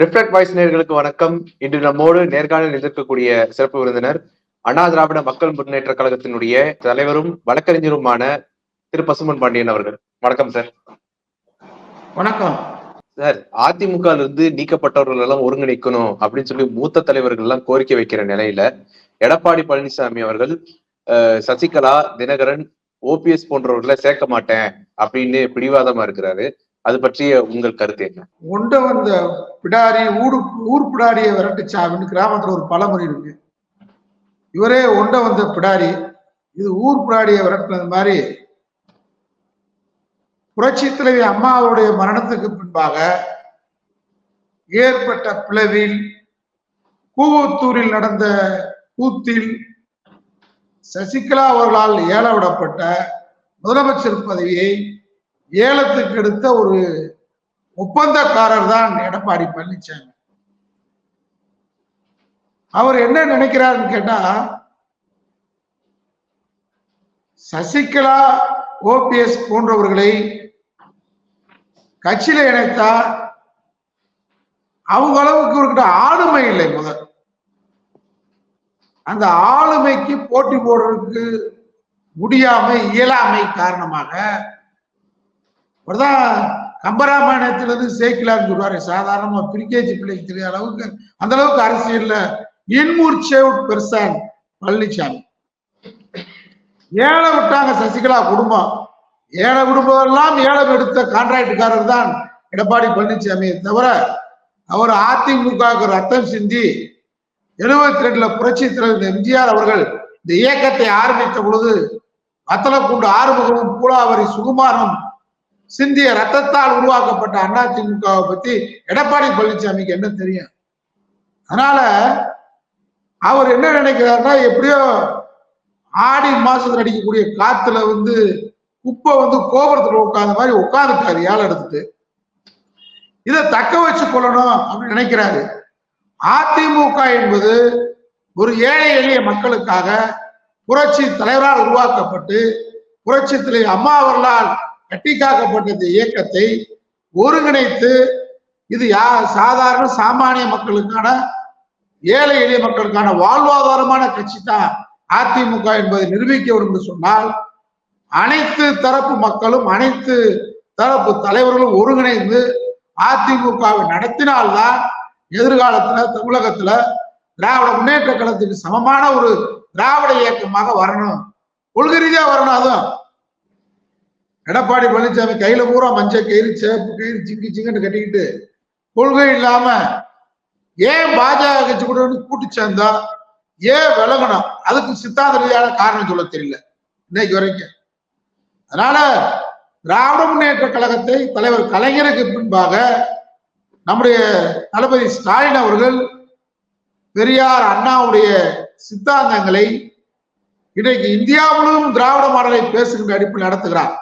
Reflect voice நேர்களுக்கு வணக்கம். இன்று நம்மோடு நேர்காணலில் எதிர்க்கக்கூடிய சிறப்பு விருந்தினர் அண்ணா திராவிட மக்கள் முன்னேற்ற கழகத்தினுடைய தலைவரும் வழக்கறிஞருமான திரு பசுமன் பாண்டியன் அவர்கள். வணக்கம் சார். வணக்கம். சார் அதிமுக இருந்து நீக்கப்பட்டவர்கள் எல்லாம் ஒருங்கிணைக்கணும் அப்படின்னு சொல்லி மூத்த தலைவர்கள் எல்லாம் கோரிக்கை வைக்கிற நிலையில எடப்பாடி பழனிசாமி அவர்கள் சசிகலா தினகரன் ஓபிஎஸ் போன்றவர்களை சேர்க்க மாட்டேன் அப்படின்னு பிடிவாதமா இருக்கிறாரு. அது பற்றிய உங்கள் கருத்து என்ன? உண்ட வந்த பிடாரி ஊடு ஊர் பிடாரியை விரட்டுச்சாமின்னு கிராமத்துல ஒரு பழமொழி இருக்கு. இவரே ஒண்ட வந்த பிடாரி. இது ஊர் பிடாரியை விரட்டுனது மாதிரி புரட்சி தலைவி அம்மாவுடைய மரணத்துக்கு பின்பாக ஏற்பட்ட பிளவில் கூவத்தூரில் நடந்த கூத்தில் சசிகலா அவர்களால் ஏலவிடப்பட்ட முதலமைச்சர் பதவியை ஏலத்துக்கு எடுத்த ஒரு ஒப்பந்தக்காரர் தான் எடப்பாடி பழனிசாமி அவர் என்ன நினைக்கிறாருன்னு கேட்டா சசிகலா ஓபிஎஸ் போன்றவர்களை கட்சியில இணைத்தா அவங்க அளவுக்கு இவர்கிட்ட ஆளுமை இல்லை முதல். அந்த ஆளுமைக்கு போட்டி போடுறதுக்கு முடியாமை இயலாமை காரணமாக அவர்தான் கம்பராமாயணத்திலிருந்து சேக்கிலான்னு சொல்றாரு சாதாரணமா பிரிகேஜி பிள்ளைக்கு தெரியாத அளவுக்கு அந்த அளவுக்கு அரசியல்ல இன்மூர்ச்சேவுட் பெருசான் பழனிசாமி ஏழை விட்டாங்க சசிகலா குடும்பம். ஏழை குடும்பம் ஏலம் எடுத்த கான்ட்ராக்டுக்காரர் தான் எடப்பாடி பழனிசாமியை தவிர அவர் அதிமுகவுக்கு ரத்தம் சிந்தி எழுபத்தி ரெண்டுல புரட்சி தலைவர் எம்ஜிஆர் அவர்கள் இந்த இயக்கத்தை ஆரம்பித்த பொழுது வத்தலக்குண்டு ஆறுமுகமும் பூலாவரி சுகுமாரம் சிந்திய ரத்தத்தால் உருவாக்கப்பட்ட அண்ணா திமுகவை பத்தி எடப்பாடி பழனிசாமிக்கு என்ன தெரியும்? அதனால அவர் என்ன நினைக்கிறாருன்னா எப்படியோ ஆடி மாசத்துல அடிக்கக்கூடிய காத்துல வந்து குப்பை வந்து கோபுரத்துல உட்கார்ந்த மாதிரி உட்கார்ந்துட்டாரு ஏழை எடுத்துட்டு. இதை தக்க வச்சு கொள்ளணும் அப்படின்னு நினைக்கிறாரு. அதிமுக என்பது ஒரு ஏழை எளிய மக்களுக்காக புரட்சி தலைவரால் உருவாக்கப்பட்டு புரட்சி தலைவர் அம்மா அவர்களால் கட்டிக்காக்கப்பட்ட இந்த இயக்கத்தை ஒருங்கிணைத்து இது யா சாதாரண சாமானிய மக்களுக்கான ஏழை எளிய மக்களுக்கான வாழ்வாதாரமான கட்சி தான் அதிமுக என்பதை நிரூபிக்க வேண்டும் என்று சொன்னால் அனைத்து தரப்பு மக்களும் அனைத்து தரப்பு தலைவர்களும் ஒருங்கிணைந்து அதிமுகவை நடத்தினால்தான் எதிர்காலத்துல தமிழகத்துல திராவிட முன்னேற்ற கழகத்துக்கு சமமான ஒரு திராவிட இயக்கமாக வரணும். கொள்கை ரீதியா வரணும் அதுவும் எடப்பாடி பழனிசாமி கையில பூரா மஞ்சள் கயிறு சேப்பு கயிறு சிங்கி சிங்கன்னு கட்டிக்கிட்டு கொள்கை இல்லாம ஏன் பாஜக கட்சி கூட வந்து கூட்டு சேர்ந்தா ஏன் விலகணும்? அதுக்கு சித்தாந்த ரீதியான காரணம் சொல்ல தெரியல இன்னைக்கு வரைக்கும். அதனால திராவிட முன்னேற்ற கழகத்தை தலைவர் கலைஞருக்கு பின்பாக நம்முடைய தளபதி ஸ்டாலின் அவர்கள் பெரியார் அண்ணாவுடைய சித்தாந்தங்களை இன்றைக்கு இந்தியா முழுவதும் திராவிட மாடலை பேசுகின்ற அடிப்பில் நடத்துகிறார்.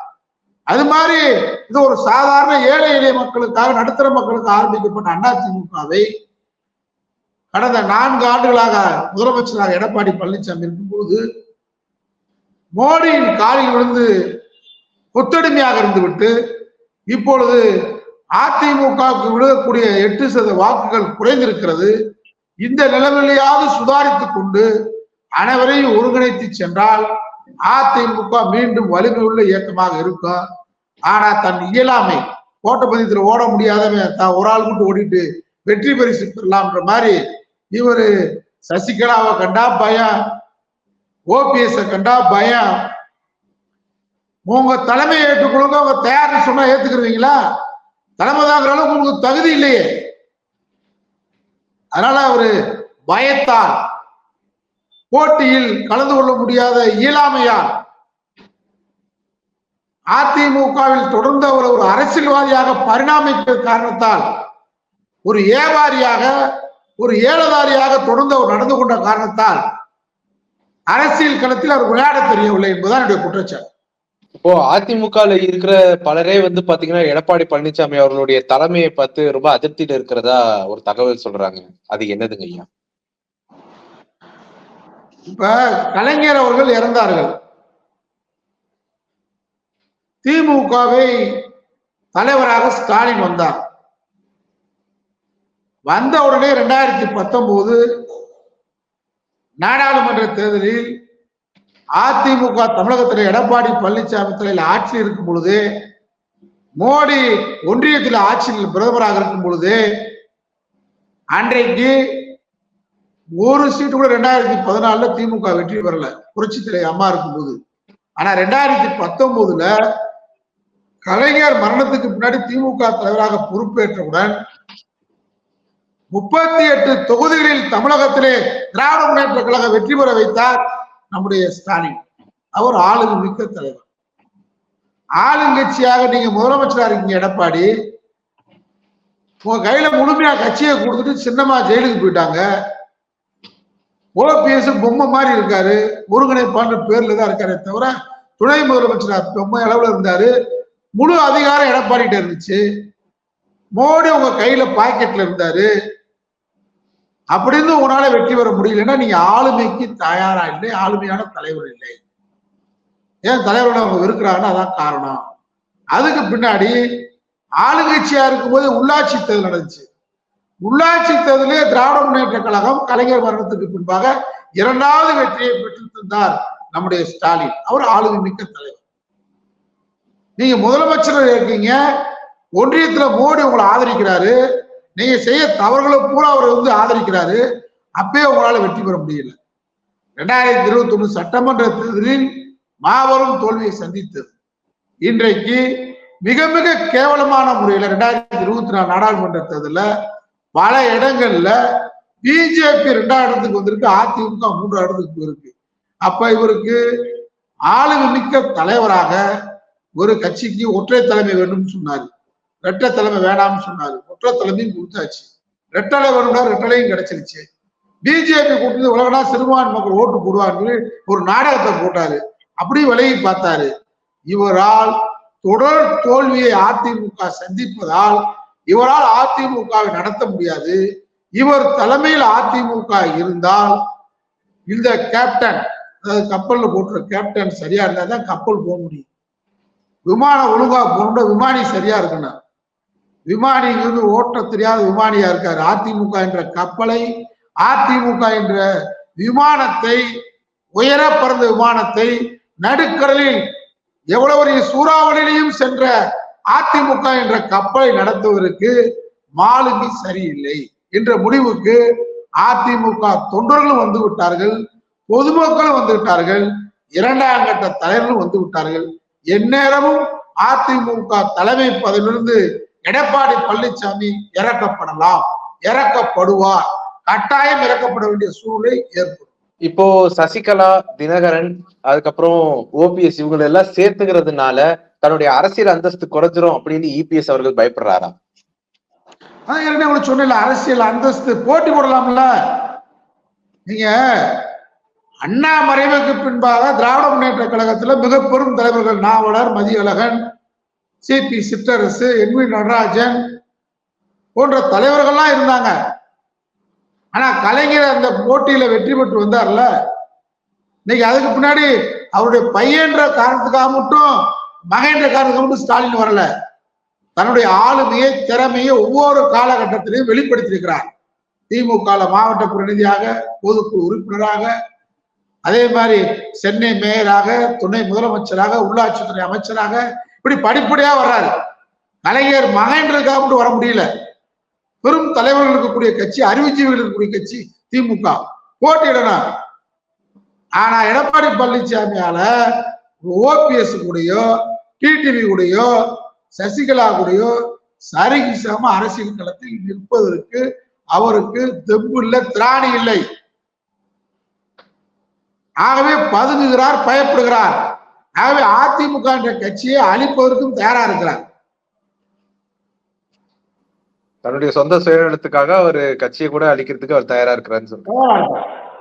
அது மாதிரி இது ஒரு சாதாரண ஏழை எளிய மக்களுக்காக நடுத்தர மக்களுக்கு ஆரம்பிக்கப்பட்ட அதிமுகவை கடந்த நான்கு ஆண்டுகளாக முதலமைச்சராக எடப்பாடி பழனிசாமி இருக்கும்போது மோடியின் காலில் விழுந்து கொத்தடிமையாக இருந்துவிட்டு இப்பொழுது அதிமுகவுக்கு விழுகக்கூடிய எட்டு சத வாக்குகள் குறைந்திருக்கிறது. இந்த நிலைமையிலேயாவது சுதாரித்துக் கொண்டு அனைவரையும் ஒருங்கிணைத்து சென்றால் அதிமுக மீண்டும் வலிமை உள்ள இயக்கமாக இருக்கும் ஆனா தன் இயலாமை ஓட்டப்பந்தயத்துல ஓட முடியாதவன் தான் ஒரு ஆள் மட்டும் ஓடிட்டு வெற்றி பரிசு பெறலாம்ன்ற மாதிரி இவரு சசிகலாவை கண்டா பயம் ஓபிஎஸ் கண்டா பயம். உங்க தலைமையை ஏற்றுக்கொள்ளுங்க அவங்க தயார்னு சொன்னா ஏத்துக்கிறீங்களா தலைமை தாங்கிற அளவுக்கு உங்களுக்கு தகுதி இல்லையே. அதனால அவரு பயத்தால் போட்டியில் கலந்து கொள்ள முடியாத இயலாமையால் அதிமுகவில் தொடர்ந்து அவர் ஒரு அரசியல்வாதியாக பரிணாமித்த காரணத்தால் ஒரு ஏவாரியாக ஒரு ஏலதாரியாக தொடர்ந்து அவர் நடந்து கொண்ட காரணத்தால் அரசியல் களத்தில் அவர் விளையாட தெரியவில்லை என்பதுதான் என்னுடைய குற்றச்சாட்டு. இப்போ அதிமுக இருக்கிற பலரே வந்து பாத்தீங்கன்னா எடப்பாடி பழனிசாமி அவர்களுடைய தலைமையை பார்த்து ரொம்ப அதிருப்தியில இருக்கிறதா ஒரு தகவல் சொல்றாங்க. அது என்னதுங்க ஐயா? இப்ப கலைஞர் அவர்கள் இறந்தார்கள். திமுகவை தலைவராக ஸ்டாலின் வந்தார். வந்த உடனே ரெண்டாயிரத்தி பத்தொன்பது நாடாளுமன்ற தேர்தலில் அதிமுக தமிழகத்தில் எடப்பாடி பழனிசாமி தலையில் ஆட்சி இருக்கும் பொழுது மோடி ஒன்றியத்தில் ஆட்சியில் பிரதமராக இருக்கும் பொழுது அன்றைக்கு ஒரு சீட்டு கூட ரெண்டாயிரத்தி பதினாலுல திமுக வெற்றி பெறல. புரட்சி தலைவர் அம்மா இருக்கும்போது. ஆனா ரெண்டாயிரத்தி பத்தொன்பதுல கலைஞர் மரணத்துக்கு பின்னாடி திமுக தலைவராக பொறுப்பேற்றவுடன் முப்பத்தி எட்டு தொகுதிகளில் தமிழகத்திலே திராவிட முன்னேற்ற கழகம் வெற்றி பெற வைத்தார் நம்முடைய ஸ்டாலின். அவர் ஆளுங்க மிக்க தலைவர். ஆளுங்கட்சியாக நீங்க முதலமைச்சரா இருக்கீங்க எடப்பாடி. உங்க கையில முழுமையா கட்சியை கொடுத்துட்டு சின்னமா ஜெயிலுக்கு போயிட்டாங்க. ஓபிஎஸ் பொம்மை மாதிரி இருக்காரு. ஒருங்கிணைப்பான்ற பேர்ல தான் இருக்காரே தவிர துணை முதலமைச்சர் பொம்மை அளவுல இருந்தாரு. முழு அதிகாரம் எடப்பாடிட்ட இருந்துச்சு. மோடி உங்க கையில பாக்கெட்ல இருந்தாரு. அப்படின்னு உங்களால வெற்றி பெற முடியலன்னா நீங்க ஆளுமைக்கு தயாரா இல்லை ஆளுமையான தலைவர் இல்லை. ஏன் தலைவரோட அவங்க இருக்கிறாங்கன்னா அதான் காரணம். அதுக்கு பின்னாடி ஆளுங்கட்சியா இருக்கும்போது உள்ளாட்சி தேர்தல் நடந்துச்சு. உள்ளாட்சி தேர்தலிலே திராவிட முன்னேற்ற கழகம் கலைஞர் மரணத்துக்கு பின்பாக இரண்டாவது வெற்றியை பெற்று தந்தார் நம்முடைய ஸ்டாலின். அவர் ஆளுமை மிக்க தலைவர். நீங்க முதலமைச்சர் இருக்கீங்க. ஒன்றியத்துல மோடி உங்களை ஆதரிக்கிறாரு. நீங்க செய்ய தவறுகளை பூரா அவர் வந்து ஆதரிக்கிறாரு. அப்பயே உங்களால வெற்றி பெற முடியல. ரெண்டாயிரத்தி இருபத்தி ஒண்ணு சட்டமன்ற தேர்தலில் மாபெரும் தோல்வியை சந்தித்தது. இன்றைக்கு மிக மிக கேவலமான முறையில ரெண்டாயிரத்தி இருபத்தி நாலு நாடாளுமன்ற தேர்தலில் பல இடங்கள்ல பிஜேபி ரெண்டாம் இடத்துக்கு வந்திருக்கு அதிமுக மூன்றாம் இடத்துக்கு போயிருக்கு. அப்ப இவருக்கு ஆளுமை மிக்க தலைவராக ஒரு கட்சிக்கு ஒற்றை தலைமை வேணும்னு சொன்னாரு. ரெட்டை தலைமை வேணாம்னு சொன்னாரு. ஒற்றை தலைமையும் கொடுத்தாச்சு. ரெட்டலை வேணும்னா ரெட்டலையும் கிடைச்சிருச்சு. பிஜேபி கூட்டணி உலகனா சிறுபான்மை மக்கள் ஓட்டு போடுவான்னு ஒரு நாடகத்தை போட்டாரு. அப்படி விலகி பார்த்தாரு. இவரால் தொடர் தோல்வியை அதிமுக சந்திப்பதால் இவரால் அதிமுகவை நடத்த முடியாது. இவர் தலைமையில் அதிமுக இருந்தால் இந்த கேப்டன் அதாவது கப்பல்ல போட்டுற கேப்டன் சரியா இருந்தா தான் கப்பல் போக முடியும். விமானம் ஒழுங்கா போகணும் விமானி சரியா இருக்கணும். விமானி வந்து ஓட்ட தெரியாத விமானியா இருக்காரு. அதிமுக என்ற கப்பலை அதிமுக என்ற விமானத்தை உயர பறந்த விமானத்தை நடுக்கடலில் எவ்வளவு சூறாவளியிலையும் சென்ற அதிமுக என்ற கப்பலை நடத்துவதற்கு மாலுமி சரியில்லை என்ற முடிவுக்கு அதிமுக தொண்டர்களும் வந்து விட்டார்கள் பொதுமக்களும் வந்து விட்டார்கள் இரண்டாம் கட்ட தலைவர்களும் வந்து விட்டார்கள். எந்நேரமும் அதிமுக தலைமை பதவியிலிருந்து எடப்பாடி பழனிசாமி இறக்கப்படலாம் இறக்கப்படுவார். கட்டாயம் இறக்கப்பட வேண்டிய சூழ்நிலை ஏற்படும். இப்போ சசிகலா தினகரன் அதுக்கப்புறம் ஓபிஎஸ் இவங்களை எல்லாம் சேர்த்துக்கிறதுனால தன்னுடைய அரசியல் அந்தஸ்து குறைஞ்சிரும் அப்படின்னு இபிஎஸ் அவர்கள் பயப்படுறாரா? அதான் ஏற்கனவே உங்களுக்கு சொன்னல அரசியல் அந்தஸ்து போட்டி போடலாம்ல. நீங்க அண்ணா மறைவுக்கு பின்பாக திராவிட முன்னேற்ற கழகத்துல மிக பெரும் தலைவர்கள் நாவலர் Mathiyazhagan C P Chitrarasu N V Natarajan போன்ற தலைவர்கள்லாம் இருந்தாங்க. ஆனா கலைஞர் அந்த போட்டியில வெற்றி பெற்று வந்தார்ல. இன்னைக்கு அதுக்கு பின்னாடி அவருடைய பையன்ற காரணத்துக்காக மட்டும் மகேந்திர காரணம் மட்டும் ஸ்டாலின் வரல தன்னுடைய ஆளுமையை திறமையை ஒவ்வொரு காலகட்டத்திலையும் வெளிப்படுத்தியிருக்கிறார். திமுக மாவட்ட பிரதிநிதியாக பொதுக்குழு உறுப்பினராக அதே மாதிரி சென்னை மேயராக துணை முதலமைச்சராக உள்ளாட்சித்துறை அமைச்சராக இப்படி படிப்படியா வர்றாரு. கலைஞர் மகேந்திரக்காக மட்டும் வர முடியல. பெரும் தலைவர்கள் இருக்கக்கூடிய கட்சி அறிவுஜீவிகள் இருக்கக்கூடிய கட்சி திமுக. போட்டியிடணும். ஆனா எடப்பாடி பழனிசாமியால ஓபிஎஸ் கூடயோ டிடிவி கூடயோ சசிகலா கூடயோ சரிகிசாம அரசியல் களத்தில் நிற்பதற்கு அவருக்கு தெம்பு இல்லை திராணி இல்லை. ஆகவே பதுங்குகிறார் பயப்படுகிறார். ஆகவே அதிமுக என்ற கட்சியை அழிப்பதற்கும் தயாரா இருக்கிறார். தன்னுடைய சொந்த சுயநலத்துக்காக அவர் கட்சியை கூட அழிக்கிறதுக்கு அவர் தயாரா இருக்கிறாருன்னு சொல்றாரு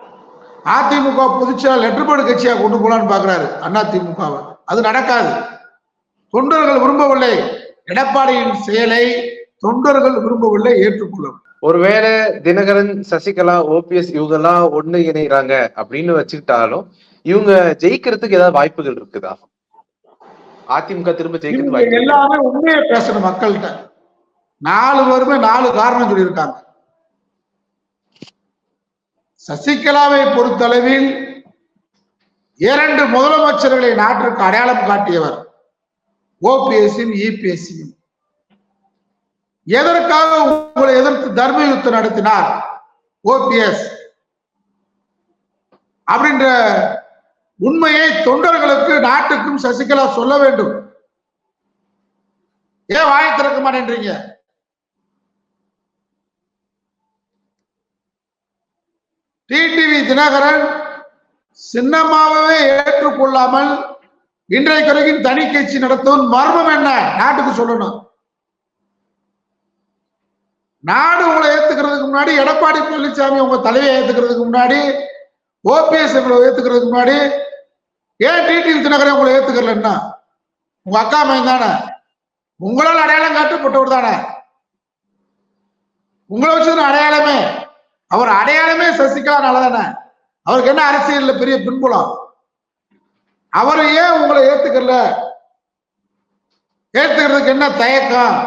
அதிமுக பொதுச்செயலாளர் லெட்டர்பேர்டு கட்சியா கொண்டு போலான்னு பாக்குறாரு. அண்ணா திமுகவை. அது நடக்காது. தொண்டர்கள் விரும்பவில்லை. எடப்பாடியின் செயலை தொண்டர்கள் விரும்பவில்லை ஏற்றுக்கொள்ளும் ஒருவேளை தினகரன் சசிகலா ஓபிஎஸ் இவங்க எல்லாம் ஒண்ணு இணைகிறாங்க அப்படின்னு வச்சுக்கிட்டாலும் இவங்க ஜெயிக்கிறதுக்கு ஏதாவது வாய்ப்புகள் இருக்குதா? அதிமுக திரும்ப ஜெயிக்கிறது? எல்லாமே உண்மையை பேசணும் மக்கள்கிட்ட. நாலு பேருமே நாலு காரணம் சொல்லியிருக்காங்க. சசிகலாவை பொறுத்தளவில் இரண்டு முதலமைச்சர்களை நாட்டிற்கு அடையாளம் காட்டியவர் ஓபிஎஸ்சியும் இபிஎஸ்சியும் எதற்காக உங்களை எதிர்த்து தர்ம யுத்தம் நடத்தினார் ஓபிஎஸ்? அப்படின்ற உண்மையை தொண்டர்களுக்கு நாட்டுக்கும் சசிகலா சொல்ல வேண்டும். ஏன் வாய் திறக்க மாட்டேன்றீங்க? டிடிவி தினகரன் சின்னம்மாவே ஏற்றுக்கொள்ளாமல் இன்றைக்கு வரைக்கும் தனி கட்சி நடத்தும் மர்மம் என்ன? நாட்டுக்கு சொல்லணும். நாடு உங்களை ஏத்துக்கிறதுக்கு முன்னாடி எடப்பாடி பழனிசாமி உங்க தலைவியை ஏத்துக்கிறதுக்கு முன்னாடி ஓபிஎஸ் உங்களை ஏத்துக்கிறதுக்கு முன்னாடி ஏன் டிடிவி தினகரன் உங்களை ஏத்துக்கலன்னா உங்க அக்கா மகன் தானே? உங்களால் அடையாளம் காட்டப்பட்டவர் தானே? உங்களை வச்சு அடையாளமே. அவர் அடையாளம் சசிகலா தானே அவருக்கு என்ன அரசியல்ல பெரிய பின்புலம்? அவரை ஏன் உங்களை ஏத்துக்கல? ஏத்துக்கிறதுக்கு என்ன தயக்கம்?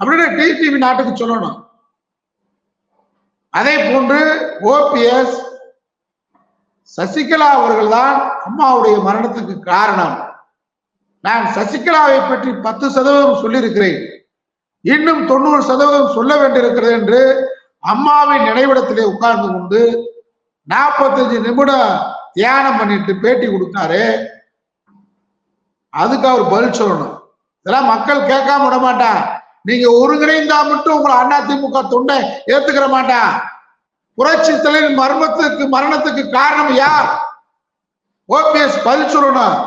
அப்படின்னு டிடிவி நாட்டுக்கு சொல்லணும். அதே போன்று ஓபிஎஸ் சசிகலா அவர்கள் தான் அம்மாவுடைய மரணத்துக்கு காரணம். நான் சசிகலாவை பற்றி பத்து சதவீதம் சொல்லியிருக்கிறேன். இன்னும் தொண்ணூறு சதவீதம் சொல்ல வேண்டியிருக்கிறது என்று அம்மாவின் நினைவிடத்திலே உட்கார்ந்து கொண்டு நாற்பத்தஞ்சு நிமிடம் தியானம் பண்ணிட்டு பேட்டி கொடுத்தாரு. அதுக்கு அவர் பதில் சொல்லணும். இதெல்லாம் மக்கள் கேட்காம விட மாட்டான் நீங்க ஒருங்கிணைந்தா மட்டும் உங்களை அண்ணா திமுக தொண்டை ஏத்துக்கிற மாட்டான். புரட்சி தலைவர் மர்மத்துக்கு மரணத்துக்கு காரணம் யார்? ஓபிஎஸ் பதில் சொல்லணும்.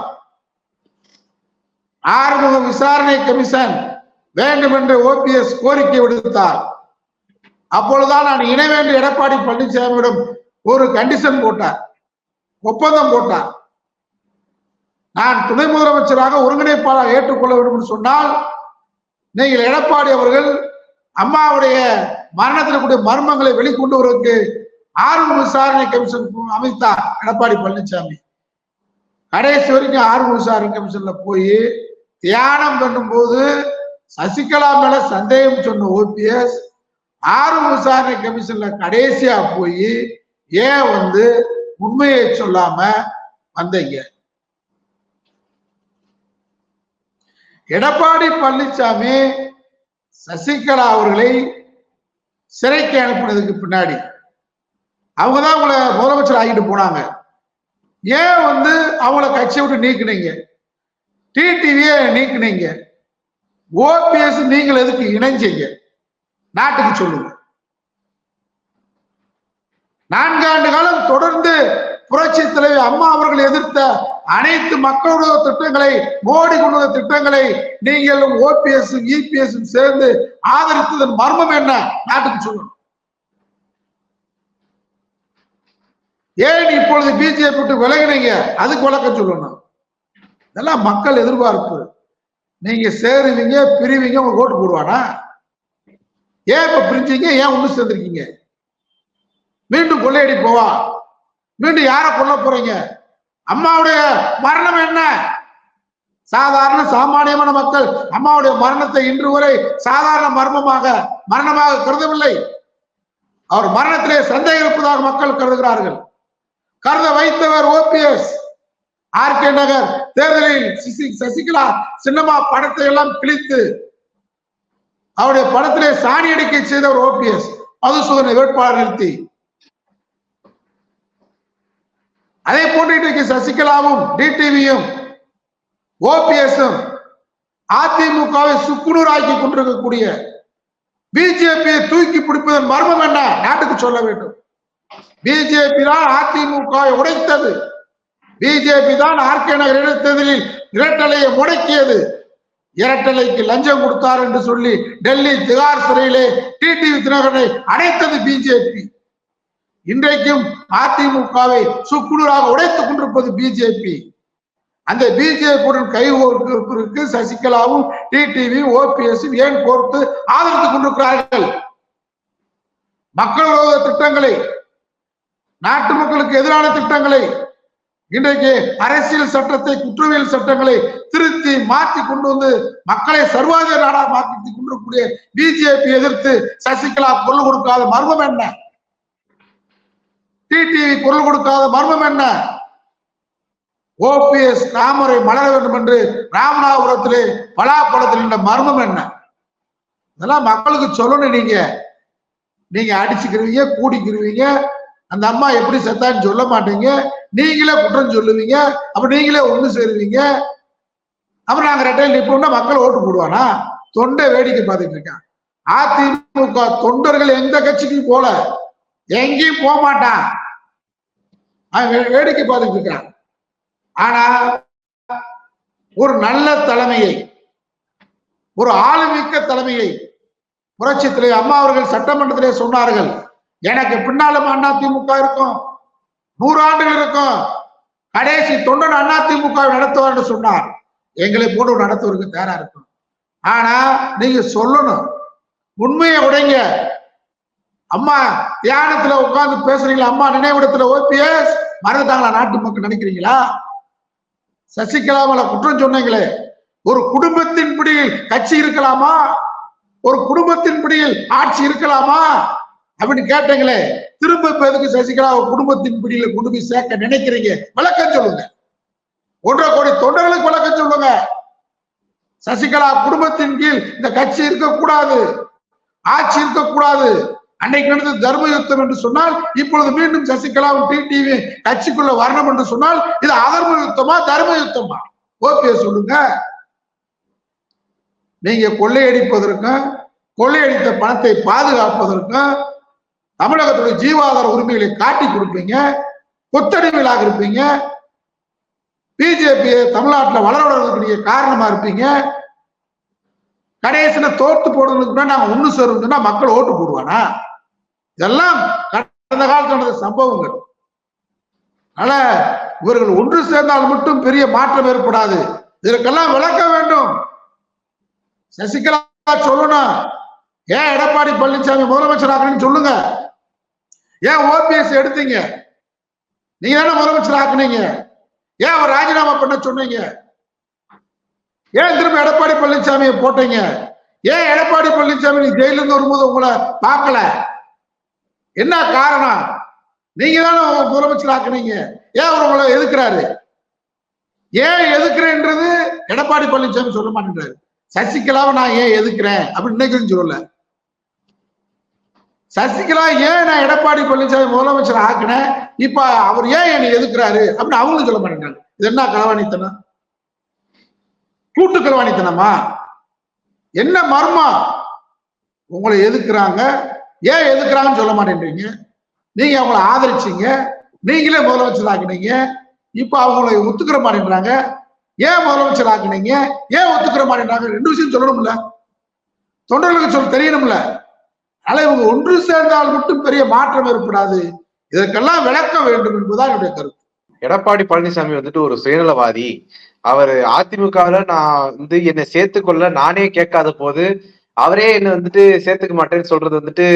ஆறுமுக விசாரணை கமிஷன் வேண்டும் என்று ஓபிஎஸ் கோரிக்கை விடுத்தார். அப்பொழுதுதான் நான் இணைவேண்டு எடப்பாடி பழனிசாமியிடம் ஒரு கண்டிஷன் போட்டார். ஒப்பந்தம் போட்டார். நான் துணை முதலமைச்சராக ஒருங்கிணைப்பாளர் ஏற்றுக்கொள்ள வேண்டும் என்று சொன்னால் நீங்கள் எடப்பாடி அவர்கள் அம்மாவுடைய மரணத்தில் கூடிய மர்மங்களை வெளிக்கொண்டு வருவதற்கு ஆர்வம் விசாரணை கமிஷன் அமைத்தார் எடப்பாடி பழனிசாமி. கடைசி வரைக்கும் ஆர்வம் விசாரணை கமிஷன்ல போய் தியானம் பண்ணும்போது சசிகலா மேல சந்தேகம் சொன்ன ஓபிஎஸ் ஆர்வ விசாரணை கமிஷன்ல கடைசியா போய் ஏன் வந்து உண்மையை சொல்லாம வந்தீங்க? எடப்பாடி பழனிசாமி சசிகலா அவர்களை சிறைக்கு அனுப்பினதுக்கு பின்னாடி அவங்க தான் உங்களை முதலமைச்சர் ஆகிட்டு போனாங்க. ஏன் வந்து அவங்கள கட்சியை விட்டு நீக்கினீங்க? டிடிவியை நீக்கினீங்க. ஓபிஎஸ் நீங்கள் எதுக்கு இணைஞ்சீங்க? நாட்டுக்கு சொல்லுங்க. நான்காண்டு காலம் தொடர்ந்து புரட்சி தலைவி அம்மா அவர்கள் எதிர்த்த அனைத்து மக்களுடைய திட்டங்களை மோடி கொண்டு வந்த திட்டங்களை நீங்கள் ஓபிஎஸ் இபிஎஸ் சேர்ந்து ஆதரித்ததன் மர்மம் என்ன? நாட்டுக்கு சொல்லணும் ஏன் இப்பொழுது பிஜேபி விட்டு விலகினீங்க? அதுக்கு விளக்கம் சொல்லணும் இதெல்லாம் மக்கள் எதிர்பார்ப்பு. நீங்க சேருவீங்க பிரிவீங்க உங்களுக்கு ஓட்டு போடுவானா? ஏன் இப்ப பிரிஞ்சீங்க? ஏன் ஒண்ணு சேர்ந்திருக்கீங்க? மீண்டும் கொள்ளையடி போவா? மீண்டும் யார கொல்ல போறீங்க? அம்மாவுடைய மரணம் என்ன? சாதாரண சாமானியமான மக்கள் அம்மாவுடைய மரணத்தை இன்று வரை சாதாரண மர்மமாக மரணமாக கருதவில்லை. அவர் மரணத்திலே சந்தேகம் இருப்பதாக மக்கள் கருதுகிறார்கள். கருத வைத்தவர் ஓபிஎஸ். ஆர் கே நகர் தேர்தலில் சசிகலா சின்னமா படத்தை எல்லாம் கிழித்து அவருடைய படத்திலே சாணி அடிக்கை செய்தவர் ஓபிஎஸ் மதுசூதனை வேட்பாளர் நிறுத்தி. அதே போன்று இன்றைக்கு சசிகலாவும் டிடிவியும் ஓபிஎஸும் அதிமுகவை சுக்குநூறாக்கி கொண்டிருக்கக்கூடிய பிஜேபியை தூக்கி பிடிப்பதன் மர்மம் என்ன? நாட்டுக்கு சொல்ல வேண்டும். பிஜேபி தான் அதிமுகவை உடைத்தது. பிஜேபி தான் ஆர்கே நகர் இடைத்தேர்தலில் இரட்டலையை முடக்கியது. இரட்டலைக்கு லஞ்சம் கொடுத்தார் என்று சொல்லி டெல்லி திகார் சிறையிலே டிடிவி தினகரனை அடைத்தது பிஜேபி இன்றைக்கும் அதிமுகவை சுக்குநூறாக உடைத்துக் கொண்டிருப்பது பிஜேபி அந்த பிஜேபியுடன் கை கோர்ப்பதற்கு சசிகலாவும் டிடிவி ஓபிஎஸ் ஏன் கோர்த்து ஆதரித்துக் கொண்டிருக்கிறார்கள்? மக்கள் விரோத திட்டங்களை நாட்டு மக்களுக்கு எதிரான திட்டங்களை இன்றைக்கு அரசியல் சட்டத்தை குற்றவியல் சட்டங்களை திருத்தி மாற்றி கொண்டு வந்து மக்களை சர்வாதிகார நாடாக மாற்றி கொண்டிருக்கக்கூடிய பிஜேபி எதிர்த்து சசிகலா பொருள் கொடுக்காத மர்மம் என்ன? டிடிவி குரல் கொடுக்காத மர்மம் என்ன? ஓபிஎஸ் தாமரை மலர வேண்டும் என்று ராமநாதபுரத்திலே பலாப்பழத்தில் இந்த மர்மம் என்ன? இதெல்லாம் மக்களுக்கு சொல்லணும் நீங்க. நீங்க அடிச்சுக்கிருவீங்க கூடிக்கிருவீங்க அந்த அம்மா எப்படி செத்தான்னு சொல்ல மாட்டீங்க. நீங்களே குற்றம் சொல்லுவீங்க. அப்ப நீங்களே ஒண்ணு சேருவீங்க. அப்புறம் நாங்க ரெட்டையில் நிற்போம்னா மக்கள் ஓட்டு போடுவானா? தொண்டை வேடிக்கை பார்த்துட்டு இருக்கான் அதிமுக தொண்டர்கள் எந்த கட்சிக்கும் போல. எங்கேயும் போக மாட்டான். அவன் வே- வேடிக்கை பார்த்துட்டு இருக்கான் ஆனா ஒரு நல்ல தலைமையை ஒரு ஆளுமிக்க தலைமையை புரட்சி தலைவர் அம்மா அவர்கள் சட்டமன்றத்திலே சொன்னார்கள். எனக்கு பின்னாலும் அண்ணா திமுக இருக்கும். நூறு ஆண்டுகள் இருக்கும். கடைசி தொண்டன் அண்ணா திமுக நடத்துவார் சொன்னார். எங்களை போட்டு நடத்துவதற்கு தயாரா இருக்கும் ஆனா நீங்க சொல்லணும். உண்மையை உடைங்க. அம்மா தியானத்துல உட்கார்ந்து பேசுறீங்களா? அம்மா நினைவிடத்துல ஓபிஎஸ் மறந்துட்டாங்களா? நாட்டு மக்கள் நினைக்கிறீங்களா? சசிகலா மேல குற்றம் சொன்னீங்களே. ஒரு குடும்பத்தின் பிடியில் கட்சி இருக்கலாமா? ஒரு குடும்பத்தின் பிடியில் ஆட்சி இருக்கலாமா? அப்படின்னு கேட்டீங்களே திரும்ப இப்ப எதுக்கு சசிகலா குடும்பத்தின் பிடியில கொண்டு போய் சேர்க்க நினைக்கிறீங்க? விளக்கம் சொல்லுங்க. ஒன்றரை கோடி தொண்டர்களுக்கு விளக்கம் சொல்லுங்க. சசிகலா குடும்பத்தின் கீழ் இந்த கட்சி இருக்கக்கூடாது. ஆட்சி இருக்கக்கூடாது. அன்னைக்கு நடந்த தர்ம யுத்தம் என்று சொன்னால் இப்பொழுது மீண்டும் சசிகலாவும் டிடிவி கட்சிக்குள்ள வரணும் என்று சொன்னால் இது அதர்ம யுத்தமா தர்ம யுத்தமா? ஓபிஎஸ் சொல்லுங்க. நீங்க கொள்ளையடிப்பதற்கும் கொள்ளையடித்த பணத்தை பாதுகாப்பதற்கும் தமிழகத்துடைய ஜீவாதார உரிமைகளை காட்டி கொடுப்பீங்க கொத்தடிமைகளாக இருப்பீங்க பிஜேபி தமிழ்நாட்டில் வளர்வதற்கு நீங்க காரணமா இருப்பீங்க. கடைசியில தோர்த்து போடுறதுக்கு முன்னாடி நாங்க ஒண்ணு சேரும் சொன்னா மக்கள் ஓட்டு போடுவானா? இதெல்லாம் கடந்த காலத்துல நடந்த சம்பவங்கள். அதனால இவர்கள் ஒன்று சேர்ந்தால் மட்டும் பெரிய மாற்றம் ஏற்படாது. இதற்கெல்லாம் விளக்க வேண்டும். சசிகலா சொல்லணும். ஏன் எடப்பாடி பழனிசாமி முதலமைச்சர் ஆகணும்னு சொல்லுங்க. ஏன் ஓபிஎஸ் எடுத்தீங்க? நீங்க தானே முதலமைச்சர் ஆக்குனீங்க. ஏன் அவர் ராஜினாமா பண்ண சொன்னீங்க? ஏன் திரும்ப எடப்பாடி பழனிசாமியை போட்டீங்க? ஏன் எடப்பாடி பழனிசாமி நீ ஜெயிலிருந்து வரும்போது உங்களை பார்க்கல? என்ன காரணம்? நீங்க தானே முதலமைச்சர் ஆக்குனீங்க. ஏன் அவர் உங்களை எதுக்குறாரு ஏன் எதுக்குறேன்றது எடப்பாடி பழனிசாமி சொல்ல மாட்டேன்றாரு. சசிகலாவை நான் ஏன் எதுக்குறேன் அப்படின்னு இன்னைக்கு சொல்லல. சசிகலா ஏன் நான் எடப்பாடி பழனிசாமி முதலமைச்சர் ஆக்குனேன்? இப்ப அவர் ஏன் என்னை எதுக்குறாரு அப்படின்னு அவங்களும் சொல்ல மாட்டேங்கிறாங்க. இது என்ன களவாணித்தனம் கூட்டு களவாணித்தனமா என்ன மர்மம்? உங்களை எதுக்குறாங்க ஏன் எதுக்குறாங்கன்னு சொல்ல மாட்டேன்றீங்க. நீங்க அவங்கள ஆதரிச்சீங்க. நீங்களே முதலமைச்சர் ஆக்குனீங்க. இப்ப அவங்களை ஒத்துக்கிற மாட்டேன்றாங்க. ஏன் முதலமைச்சர் ஆக்குனீங்க? ஏன் ஒத்துக்கிற மாட்டேன்றாங்க? ரெண்டு விஷயம் சொல்லணும்ல. தொண்டர்களுக்கு சொல்ல தெரியணும்ல. அதனால இவங்க ஒன்று சேர்ந்தால் மட்டும் பெரிய மாற்றம் ஏற்படாது. இதற்கெல்லாம் விளக்க வேண்டும் என்பதுதான் என்னுடைய கருத்து. எடப்பாடி பழனிசாமி வந்துட்டு ஒரு சுயநலவாதி. அவர் அதிமுகவுல நான் வந்து என்னை சேர்த்துக்கொள்ள நானே கேட்காத போது அவரே என்ன வந்துட்டு சேர்த்துக்க மாட்டேன்னு சொல்றது வந்துட்டு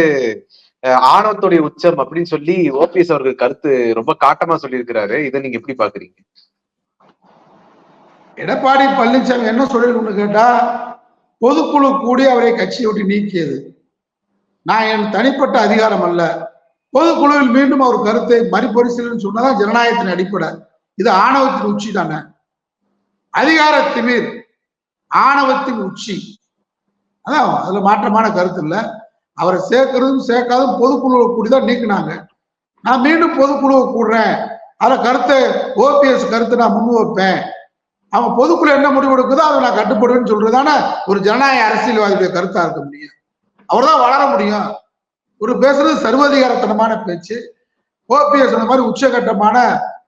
ஆணவத்துடைய உச்சம் அப்படின்னு சொல்லி ஓபிஎஸ் அவர்கள் கருத்து ரொம்ப காட்டமா சொல்லியிருக்கிறாரு. இதை நீங்க எப்படி பாக்குறீங்க எடப்பாடி பழனிசாமி என்ன சொல்லிருக்கணும்னு கேட்டா பொதுக்குழு கூடி அவரை கட்சியை விட்டு நீக்கியது. நான் என் தனிப்பட்ட அதிகாரம் அல்ல. பொதுக்குழுவில் மீண்டும் அவர் கருத்தை மறுபரிசீலனை சொன்னதான் ஜனநாயகத்தின் அடிப்படை. இது ஆணவத்தின் உச்சி தானே. அதிகார திமிர் ஆணவத்தின் உச்சி. அதான் அதுல மாற்றமான கருத்து இல்லை. அவரை சேர்க்கறதும் சேர்க்காதும் பொதுக்குழுவை கூடிதான் நீக்கினாங்க. நான் மீண்டும் பொதுக்குழுவை கூடுறேன். அதுல கருத்தை ஓபிஎஸ் கருத்தை நான் முன் வைப்பேன். அவன் பொதுக்குழு என்ன முடிவு எடுக்குதோ அதை நான் கட்டுப்படுவேன்னு சொல்றதான ஒரு ஜனநாயக அரசியல்வாதியுடைய கருத்தா இருக்க முடியும். அவர்தான் வளர முடியும். ஒரு பேசுறது சர்வதிகாரத்தனமான பேச்சு ஓபிஎஸ் அந்த மாதிரி உச்சகட்டமான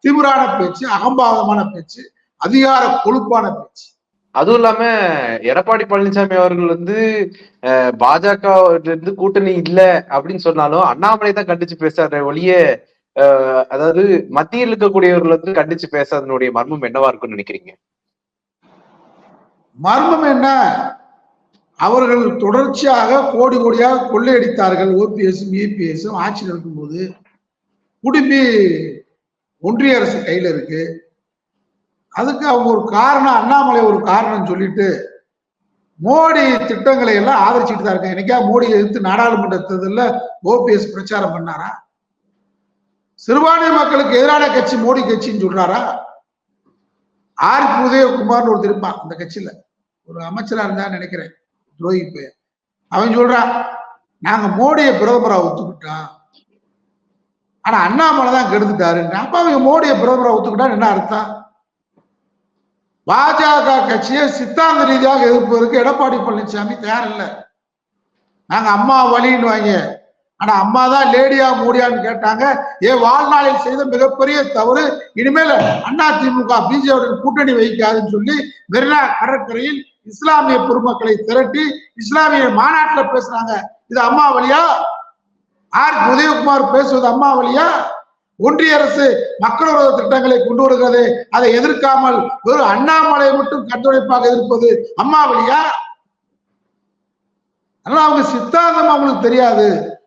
திமிரான பேச்சு அகம்பாவமான பேச்சு அதிகார கொழுப்பான பேச்சு. அதுவும் இல்லாம எடப்பாடி பழனிசாமி அவர்கள் வந்து பாஜக இருந்து கூட்டணி இல்ல அப்படின்னு சொன்னாலும் அண்ணாமலை தான் கண்டிச்சு பேசாத ஒழிய அதாவது மத்தியில் இருக்கக்கூடியவர்கள் வந்து கண்டிச்சு பேசாதனுடைய மர்மம் என்னவா இருக்கும்னு நினைக்கிறீங்க? மர்மம் என்ன? அவர்கள் தொடர்ச்சியாக கோடி கோடியாக கொள்ளையடித்தார்கள் ஓபிஎஸும் இபிஎஸும் ஆட்சியில் இருக்கும்போது குடும்பி ஒன்றிய அரசு கையில இருக்கு. அதுக்கு அவங்க ஒரு காரணம் அண்ணாமலை ஒரு காரணம் சொல்லிட்டு மோடி திட்டங்களை எல்லாம் ஆதரிச்சுட்டு தான் இருக்காங்க. என்னைக்கா மோடி எதிர்த்து நாடாளுமன்ற தேர்தலில் ஓபிஎஸ் பிரச்சாரம் பண்ணாரா? சிறுபான்மை மக்களுக்கு எதிரான கட்சி மோடி கட்சின்னு சொல்றாரா? ஆர். உதயகுமார்னு ஒரு திருப்பா அந்த கட்சியில. ஒரு அமைச்சரா இருந்தா நினைக்கிறேன். துரோகி பெயர் அவன் சொல்றான் நாங்க மோடியை பிரதமரா ஒத்துக்கிட்டோம். ஆனா அண்ணாமலை தான் கெடுத்துட்டாரு. அப்ப அவங்க மோடியை பிரதமரா ஒத்துக்கிட்டா என்ன அர்த்தம்? பாஜக கட்சியை சித்தாந்த ரீதியாக எதிர்ப்பதற்கு எடப்பாடி பழனிசாமி தயார் இல்லை நாங்க அம்மா வழின்னு வாங்க. ஆனா அம்மா தான் லேடியா மோடியான்னு கேட்டாங்க. ஏ வாழ்நாளில் செய்த மிகப்பெரிய தவறு இனிமேல் அண்ணா திமுக பிஜேபி கூட்டணி வைக்காதுன்னு சொல்லி மெரினா கடற்கரையில் இஸ்லாமிய பெருமக்களை திரட்டி இஸ்லாமிய மாநாட்டுல பேசுறாங்க. இது அம்மா வழியா? ஆர். உதயகுமார் பேசுவது அம்மா வழியா? ஒன்றிய அரசு மக்கள் விரோத திட்டங்களை கொண்டு வருகிறது. அதை எதிர்க்காமல் வெறும் அண்ணாமலை மட்டும் கட்டுரைப்பாக எதிர்ப்பது அம்மா வழியா? அதனால அவங்க சித்தாந்தம் அவங்களுக்கு தெரியாது.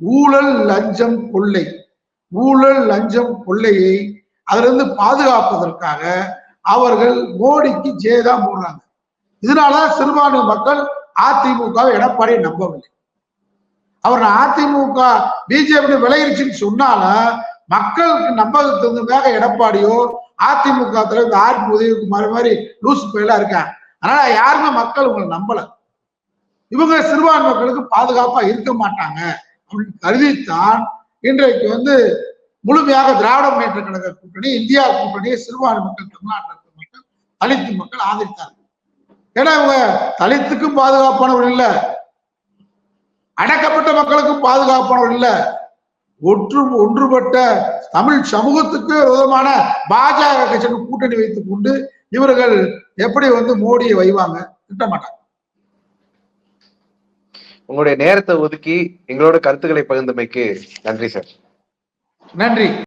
ஊழல் லஞ்சம் கொள்ளை. ஊழல் லஞ்சம் கொள்ளையை அதிலிருந்து பாதுகாப்பதற்காக அவர்கள் மோடிக்கு ஜேதா போடுறாங்க. இதனால சிறுபான்மை மக்கள் அதிமுகவை எடப்பாடி நம்பவில்லை. அவர் அதிமுக பிஜேபி விளையிருச்சுன்னு சொன்னாலும் மக்களுக்கு நம்பகத்துக்காக எடப்பாடியோ அதிமுக தலைவர் ஆர் உதயகுமார் மாதிரி லூசு பயிலா இருக்காங்க. அதனால யாருமே மக்கள் உங்களை நம்பல. இவங்க சிறுபான்மை மக்களுக்கு பாதுகாப்பா இருக்க மாட்டாங்க. அப்படின்னு கருதித்தான் இன்றைக்கு வந்து முழுமையாக திராவிட முன்னேற்ற கழக கூட்டணி இந்தியா கூட்டணியை சிறுபான்மை மக்கள் தமிழ்நாட்டில் இருக்கிற மக்கள் தலித்து மக்கள் ஆதரித்தார்கள். ஏன்னா இவங்க தலித்துக்கும் பாதுகாப்பானவர் இல்ல. அடக்கப்பட்ட மக்களுக்கும் பாதுகாப்பானவர் இல்ல. ஒற்று ஒன்றுபட்ட தமிழ் சமூகத்துக்கு விரோதமான பாஜக கட்சிக்கு கூட்டணி வைத்துக் கொண்டு இவர்கள் எப்படி வந்து மோடியை வைவாங்க? திட்டமாட்டாங்க. உங்களுடைய நேரத்தை ஒதுக்கி எங்களோட கருத்துக்களை பகிர்ந்தமைக்கு நன்றி சார். நன்றி.